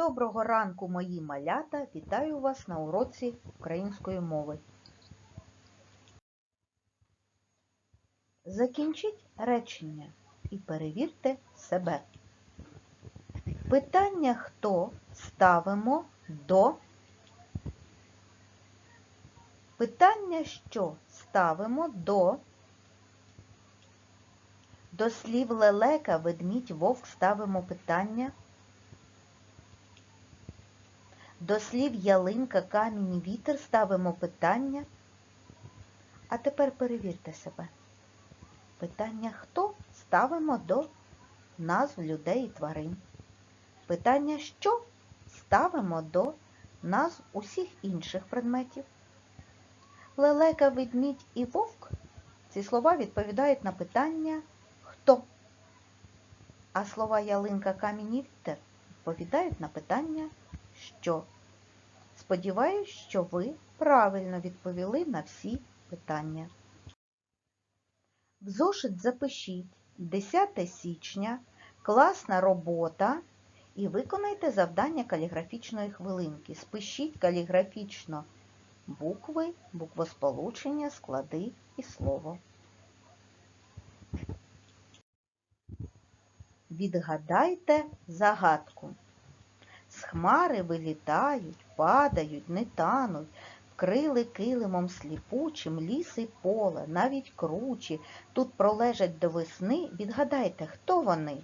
Доброго ранку, мої малята! Вітаю вас на уроці української мови. Закінчіть речення і перевірте себе. Питання хто ставимо до Питання що ставимо до До слів лелека, ведмідь, вовк ставимо питання До слів ялинка, камінь, і вітер ставимо питання. А тепер перевірте себе. Питання хто ставимо до назв людей і тварин. Питання що ставимо до назв усіх інших предметів. Лелека, ведмідь і вовк ці слова відповідають на питання хто. А слова ялинка, камінь і вітер відповідають на питання що. Сподіваюсь, що ви правильно відповіли на всі питання. В зошит запишіть 10 січня, класна робота і виконайте завдання каліграфічної хвилинки. Спишіть каліграфічно букви, буквосполучення, склади і слово. Відгадайте загадку. Хмари вилітають, падають, не тануть, вкрили килимом сліпучим ліс і поле, навіть кручі, тут пролежать до весни. Відгадайте, хто вони?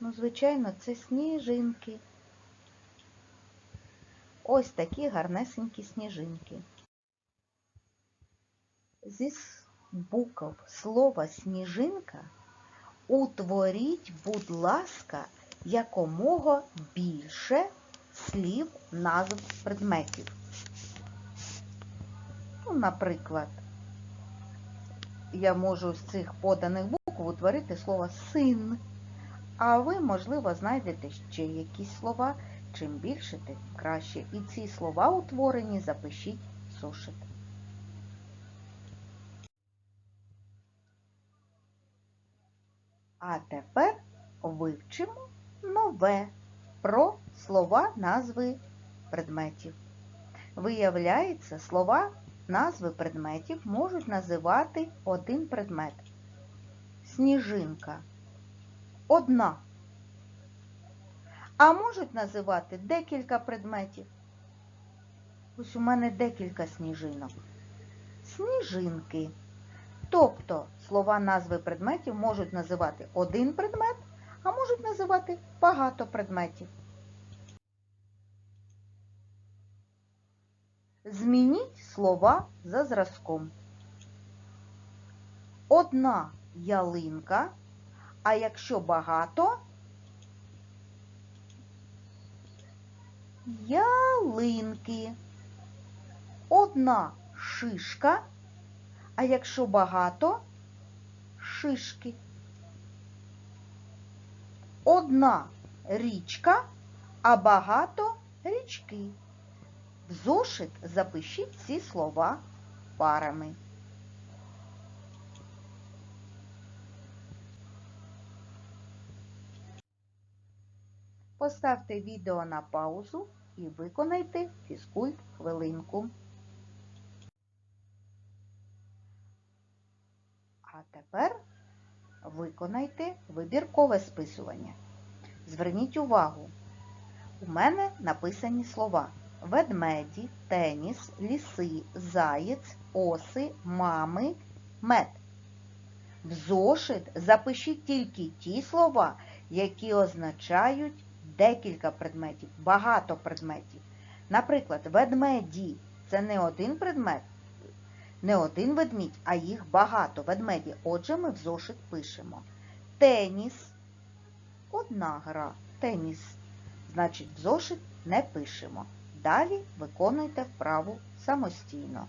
Ну, звичайно, це сніжинки. Ось такі гарнесенькі сніжинки. Зі букв слова сніжинка утворіть, будь ласка, якомога більше слів назв предметів. Ну, наприклад, я можу з цих поданих букв утворити слово син, а ви, можливо, знайдете ще якісь слова. Чим більше, тим краще. І ці слова утворені запишіть в зошит. А тепер вивчимо нове про слова назви предметів. Виявляється, слова назви предметів можуть називати один предмет. Сніжинка. Одна. А можуть називати декілька предметів. Ось у мене декілька сніжинок. Сніжинки. Тобто слова назви предметів можуть називати один предмет, а можуть називати багато предметів. Змініть слова за зразком. Одна ялинка, а якщо багато ялинки. Одна шишка, а якщо багато шишки. Одна річка, а багато річки. В зошит запишіть ці слова парами. Поставте відео на паузу і виконайте фізкульт хвилинку. А тепер виконайте вибіркове списування. Зверніть увагу, у мене написані слова ведмеді, теніс, ліси, заєць, оси, мами, мед. В зошит запишіть тільки ті слова, які означають декілька предметів, багато предметів. Наприклад, ведмеді це не один предмет, не один ведмідь, а їх багато ведмеді. Отже, ми в зошит пишемо. Теніс одна гра. Теніс. Значить, в зошит не пишемо. Далі виконуйте вправу самостійно.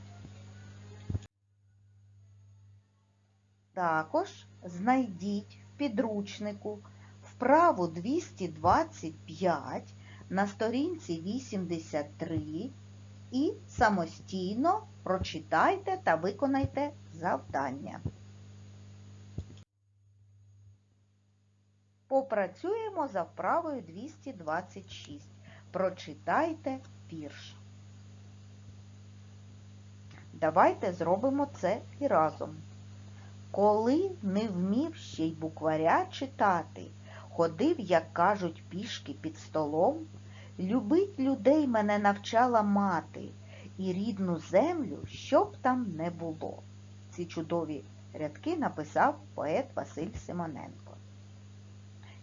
Також знайдіть в підручнику вправу 225 на сторінці 83 і самостійно прочитайте та виконайте завдання. Попрацюємо за вправою 226. Прочитайте вірш. Давайте зробимо це і разом. Коли не вмів ще й букваря читати, ходив, як кажуть, пішки під столом, любить людей мене навчала мати, і рідну землю, щоб там не було. Ці чудові рядки написав поет Василь Симоненко.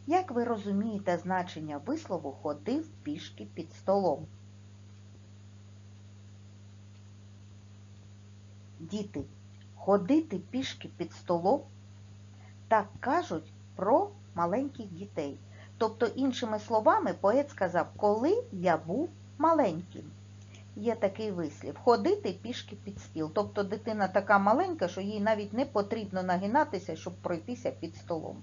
Як ви розумієте значення вислову ходив пішки під столом? Діти, ходити пішки під столом так кажуть про маленьких дітей. Тобто, іншими словами, поет сказав, коли я був маленьким. Є такий вислів ходити пішки під стіл. Тобто дитина така маленька, що їй навіть не потрібно нагинатися, щоб пройтися під столом.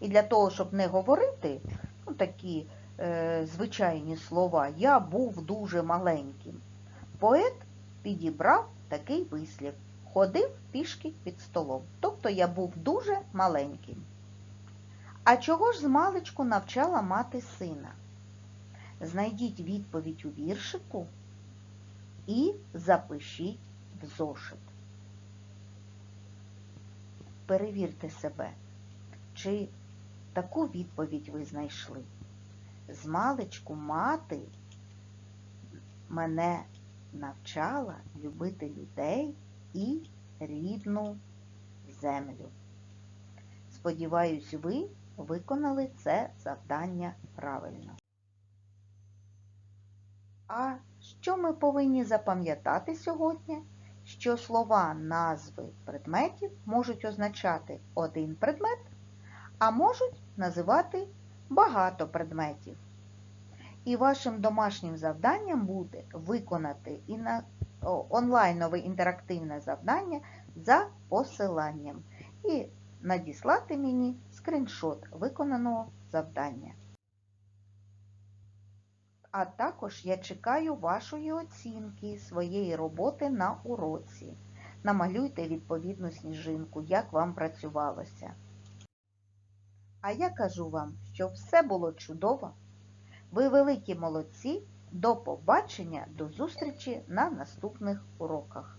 І для того, щоб не говорити ну, такі е, звичайні слова, я був дуже маленьким. Поет підібрав такий вислів. Ходив пішки під столом. Тобто я був дуже маленьким. А чого ж з маличку навчала мати сина? Знайдіть відповідь у віршику і запишіть в зошит. Перевірте себе, чи таку відповідь ви знайшли. З маличку мати мене навчала любити людей і рідну землю. Сподіваюсь, ви виконали це завдання правильно. А що ми повинні запам'ятати сьогодні? Що слова назви предметів можуть означати один предмет, а можуть називати багато предметів. І вашим домашнім завданням буде виконати онлайнове інтерактивне завдання за посиланням і надіслати мені скріншот виконаного завдання. А також я чекаю вашої оцінки своєї роботи на уроці. Намалюйте відповідну сніжинку, як вам працювалося. А я кажу вам, що все було чудово. Ви великі молодці. До побачення, до зустрічі на наступних уроках.